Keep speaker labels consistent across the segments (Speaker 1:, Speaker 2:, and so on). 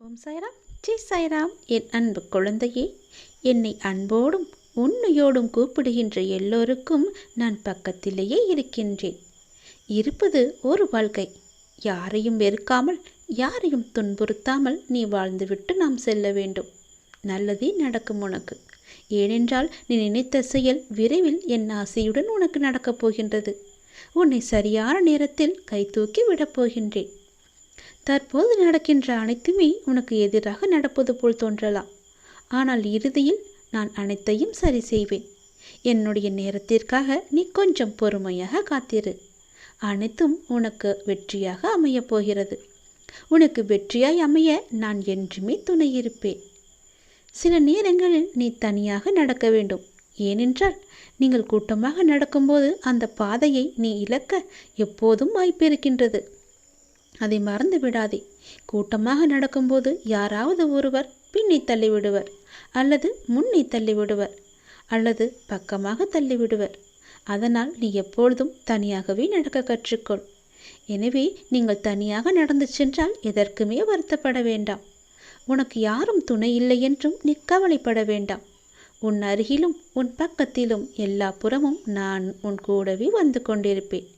Speaker 1: ஓம் சாய்ராம். ஜெய் சாய்ராம். என் அன்பு குழந்தையே என்னை அன்போடும் உண்மையோடும் கூப்பிடுகின்ற எல்லோருக்கும் நான் பக்கத்திலேயே இருக்கின்றேன். இருப்பது ஒரு வாழ்க்கை. யாரையும் வெறுக்காமல் யாரையும் துன்புறுத்தாமல் நீ வாழ்ந்துவிட்டு நாம் செல்ல வேண்டும். நல்லதே நடக்கும் உனக்கு. ஏனென்றால் நீ நினைத்த செயல் விரைவில் என் ஆசையுடன் உனக்கு நடக்கப் போகின்றது. உன்னை சரியான நேரத்தில் கை தூக்கி விடப் போகின்றேன். தற்போது நடக்கின்ற அனைத்துமே உனக்கு எதிராக நடப்பது போல் தோன்றலாம். ஆனால் இறுதியில் நான் அனைத்தையும் சரி செய்வேன். என்னுடைய நேரத்திற்காக நீ கொஞ்சம் பொறுமையாக காத்திரு. அனைத்தும் உனக்கு வெற்றியாக அமையப் போகிறது. உனக்கு வெற்றியாய் அமைய நான் என்றுமே துணை இருப்பேன். சில நேரங்களில் நீ தனியாக நடக்க வேண்டும். ஏனென்றால் நீங்கள் கூட்டமாக நடக்கும்போது அந்த பாதையை நீ இழக்க எப்போதும் வாய்ப்பு இருக்கின்றது அதை மறந்து விடாதே. கூட்டமாக நடக்கும்போது யாராவது ஒருவர் பின்னி தள்ளிவிடுவர் அல்லது முன்னே தள்ளிவிடுவர் அல்லது பக்கமாக தள்ளிவிடுவர். அதனால் நீ எப்பொழுதும் தனியாகவே நடக்க கற்றுக்கொள். எனவே நீங்கள் தனியாக நடந்து சென்றால் எதற்குமே வருத்தப்பட வேண்டாம். உனக்கு யாரும் துணை இல்லை என்றும் நீ கவலைப்பட வேண்டாம். உன் அருகிலும் உன் பக்கத்திலும் எல்லா புறமும் நான் உன் கூடவே வந்து கொண்டிருப்பேன்.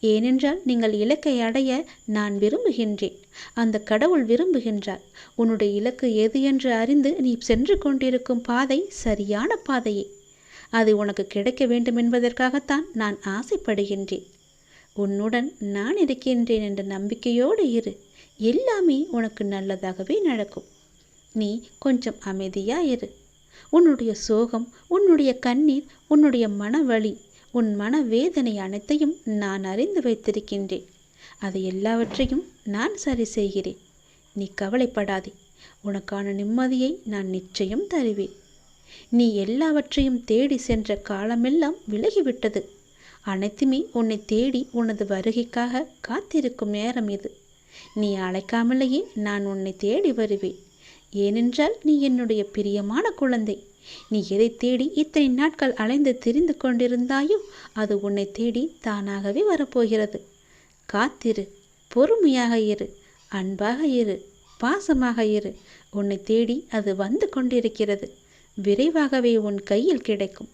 Speaker 1: ஏனென்றால் நீங்கள் இலக்கை அடைய நான் விரும்புகின்றேன். அந்த கடவுள் விரும்புகின்றார். உன்னுடைய இலக்கு எது என்று அறிந்து நீ சென்று கொண்டிருக்கும் பாதை சரியான பாதையே. அது உனக்கு கிடைக்க வேண்டும் என்பதற்காகத்தான் நான் ஆசைப்படுகின்றேன். உன்னுடன் நான் இருக்கின்றேன் என்ற நம்பிக்கையோடு இரு. எல்லாமே உனக்கு நல்லதாகவே நடக்கும். நீ கொஞ்சம் அமைதியாக இரு. உன்னுடைய சோகம் உன்னுடைய கண்ணீர் உன்னுடைய மனவழி உன் மன வேதனை அனைத்தையும் நான் அறிந்து வைத்திருக்கின்றேன். அதை எல்லாவற்றையும் நான் சரி செய்கிறேன். நீ கவலைப்படாதே. உனக்கான நிம்மதியை நான் நிச்சயம் தருவேன். நீ எல்லாவற்றையும் தேடி சென்ற காலமெல்லாம் விலகிவிட்டது. அனைத்துமே உன்னை தேடி உனது வருகைக்காக காத்திருக்கும் நேரம் இது. நீ அழைக்காமலேயே நான் உன்னை தேடி வருவேன். ஏனென்றால் நீ என்னுடைய பிரியமான குழந்தை. நீ எதை தேடி இத்தனை நாட்கள் அலைந்து திரிந்து கொண்டிருந்தாயோ அது உன்னை தேடி தானாகவே வரப்போகிறது. காத்திரு பொறுமையாக இரு அன்பாக இரு பாசமாக இரு. உன்னை தேடி அது வந்து கொண்டிருக்கிறது. விரைவாகவே உன் கையில் கிடைக்கும்.